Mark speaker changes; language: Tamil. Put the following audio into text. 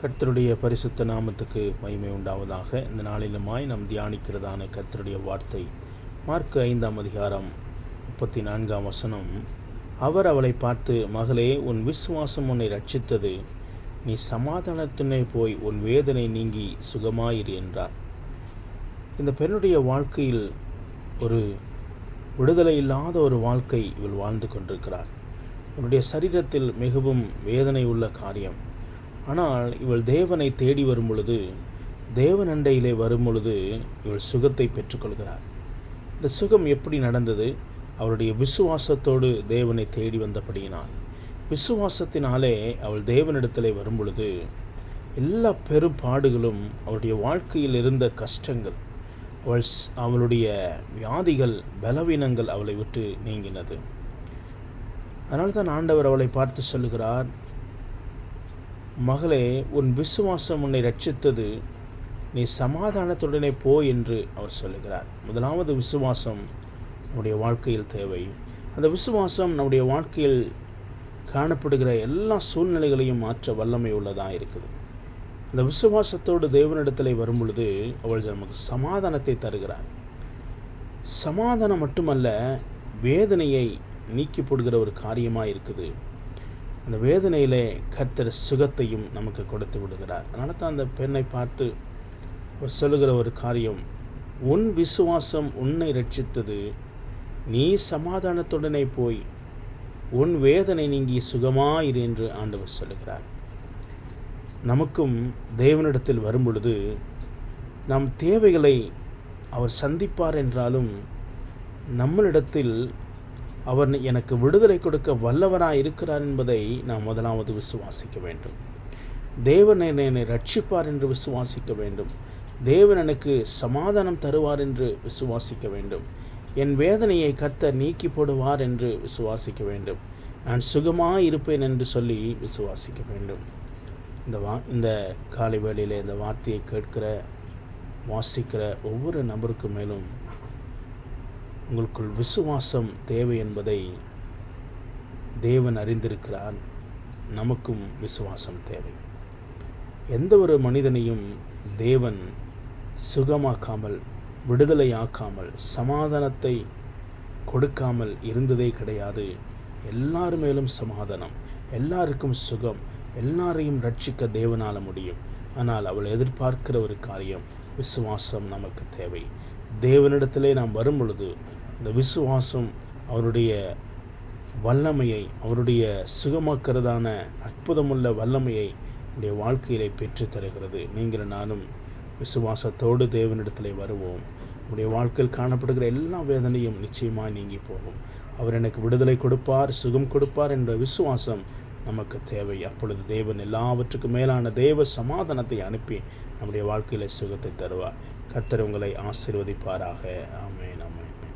Speaker 1: கர்த்தருடைய பரிசுத்த நாமத்துக்கு மகிமை உண்டாவதாக. இந்த நாளிலுமாய் நாம் தியானிக்கிறதான கர்த்தருடைய வார்த்தை மார்க் ஐந்தாம் அதிகாரம் முப்பத்தி நான்காம் வசனம். அவர் அவளை பார்த்து மகளே உன் விசுவாசம் உன்னை ரட்சித்தது நீ சமாதானத்தினை போய் உன் வேதனை நீங்கி சுகமாயிரு என்றார். இந்த பெண்ணுடைய வாழ்க்கையில் ஒரு விடுதலை இல்லாத ஒரு வாழ்க்கை இவள் வாழ்ந்து கொண்டிருக்கிறார் இவளுடைய சரீரத்தில் மிகவும் வேதனை உள்ள காரியம் ஆனால் இவள் தேவனை தேடி வரும் பொழுது தேவன் அண்டையிலே வரும் பொழுது இவள் சுகத்தை பெற்றுக்கொள்கிறார் இந்த சுகம் எப்படி நடந்தது? அவருடைய விசுவாசத்தோடு தேவனை தேடி வந்தபடியினால். விசுவாசத்தினாலே அவள் தேவனிடத்திலே வரும் பொழுது எல்லா பெரும் பாடுகளும் அவளுடைய வாழ்க்கையில் இருந்த கஷ்டங்கள் அவள் ஸ்- அவளுடைய வியாதிகள் பலவீனங்கள் அவளை விட்டு நீங்கினது. அதனால்தான் ஆண்டவர் அவளை பார்த்து சொல்லுகிறார் மகளே உன் விசுவாசம் உன்னை ரட்சித்தது நீ சமாதானத்துடனே போ என்று அவர் சொல்லுகிறார். முதலாவது விசுவாசம் நம்முடைய வாழ்க்கையில் தேவை. அந்த விசுவாசம் நம்முடைய வாழ்க்கையில் காணப்படுகிற எல்லா சூழ்நிலைகளையும் மாற்ற வல்லமை உள்ளதாக இருக்குது. அந்த விசுவாசத்தோடு தேவனிடத்தில் வரும் பொழுது அவள் நமக்கு சமாதானத்தை தருகிறார் சமாதானம் மட்டுமல்ல வேதனையை நீக்கி போடுகிற ஒரு காரியமாக இருக்குது. அந்த வேதனையிலே கர்த்தர் சுகத்தையும் நமக்கு கொடுத்து விடுகிறார். அதனால தான் அந்த பெண்ணை பார்த்து அவர் சொல்லுகிற ஒரு காரியம் உன் விசுவாசம் உன்னை ரட்சித்தது. நீ சமாதானத்துடனே போய் உன் வேதனை நீங்கி சுகமாயிரு என்று ஆண்டவர் சொல்லுகிறார். நமக்கும் தேவனிடத்தில் வரும்பொழுது நம் தேவைகளை அவர் சந்திப்பார் என்றாலும் நம்மளிடத்தில் அவர் எனக்கு விடுதலை கொடுக்க வல்லவராக இருக்கிறார் என்பதை நாம் முதலாவது விசுவாசிக்க வேண்டும். தேவன் என்னை ரட்சிப்பார் என்று விசுவாசிக்க வேண்டும். தேவன் எனக்கு சமாதானம் தருவார் என்று விசுவாசிக்க வேண்டும். என் வேதனையை கத்த நீக்கி போடுவார் என்று விசுவாசிக்க வேண்டும். நான் சுகமாக இருப்பேன் என்று சொல்லி விசுவாசிக்க வேண்டும். இந்த வா இந்த காலை வேளையில் இந்த வார்த்தையை கேட்கிற வாசிக்கிற ஒவ்வொரு நபருக்கு மேலும் உங்களுக்குள் விசுவாசம் தேவை என்பதை தேவன் அறிந்திருக்கிறார். நமக்கும் விசுவாசம் தேவை. எந்த ஒரு மனிதனையும் தேவன் சுகமாக்காமல் விடுதலையாக்காமல் சமாதானத்தை கொடுக்காமல் இருந்ததே கிடையாது. எல்லார் மேலும் சமாதானம் எல்லாருக்கும் சுகம் எல்லாரையும் ரட்சிக்க தேவனால முடியும். ஆனால் அவள் எதிர்பார்க்கிற ஒரு காரியம் விசுவாசம் நமக்கு தேவை. தேவனிடத்திலே நாம் வரும் பொழுது இந்த விசுவாசம் அவருடைய வல்லமையை அவருடைய சுகமாக்கிறதான அற்புதமுள்ள வல்லமையை உடைய வாழ்க்கையிலே பெற்றுத் தருகிறது. நீங்கள் நானும் விசுவாசத்தோடு தேவனிடத்திலே வருவோம். உடைய வாழ்க்கையில் காணப்படுகிற எல்லா வேதனையும் நிச்சயமாக நீங்கி போகும். அவர் எனக்கு விடுதலை கொடுப்பார் சுகம் கொடுப்பார் என்ற விசுவாசம் நமக்கு தேவை. அப்பொழுது தேவன் எல்லாவற்றுக்கும் மேலான தேவ சமாதானத்தை அனுப்பி நம்முடைய வாழ்க்கையில் சுகத்தை தருவார். கர்த்தர் உங்களை ஆசீர்வதிப்பாராக. ஆமேன் ஆமேன்.